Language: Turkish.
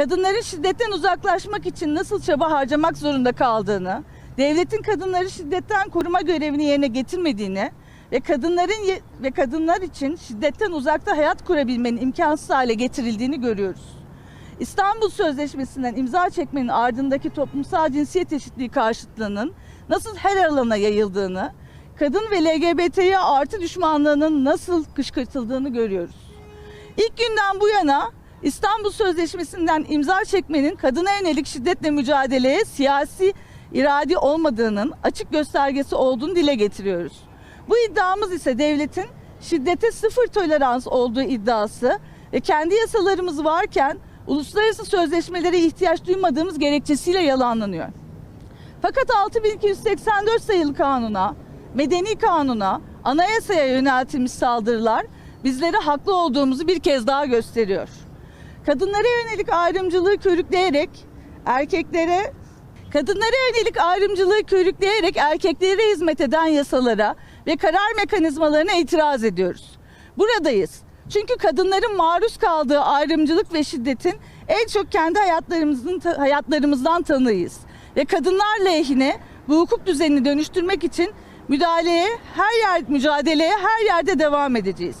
kadınların şiddetten uzaklaşmak için nasıl çaba harcamak zorunda kaldığını, devletin kadınları şiddetten koruma görevini yerine getirmediğini ve kadınların ve kadınlar için şiddetten uzakta hayat kurabilmenin imkansız hale getirildiğini görüyoruz. İstanbul Sözleşmesi'nden imza çekmenin ardındaki toplumsal cinsiyet eşitliği karşıtlığının nasıl her alana yayıldığını, kadın ve LGBT'ye artı düşmanlığının nasıl kışkırtıldığını görüyoruz. İlk günden bu yana İstanbul Sözleşmesi'nden imza çekmenin kadına yönelik şiddetle mücadeleye siyasi irade olmadığının açık göstergesi olduğunu dile getiriyoruz. Bu iddiamız ise devletin şiddete sıfır tolerans olduğu iddiası ve kendi yasalarımız varken uluslararası sözleşmelere ihtiyaç duymadığımız gerekçesiyle yalanlanıyor. Fakat 6284 sayılı kanuna, medeni kanuna, anayasaya yöneltilmiş saldırılar bizlere haklı olduğumuzu bir kez daha gösteriyor. Kadınlara yönelik ayrımcılığı körükleyerek erkeklere Kadınlara yönelik ayrımcılığı körükleyerek erkeklere hizmet eden yasalara ve karar mekanizmalarına itiraz ediyoruz. Buradayız. Çünkü kadınların maruz kaldığı ayrımcılık ve şiddetin en çok kendi hayatlarımızın hayatlarımızdan tanığıyız. Ve kadınlar lehine bu hukuk düzenini dönüştürmek için müdahaleye her yer mücadeleye her yerde devam edeceğiz.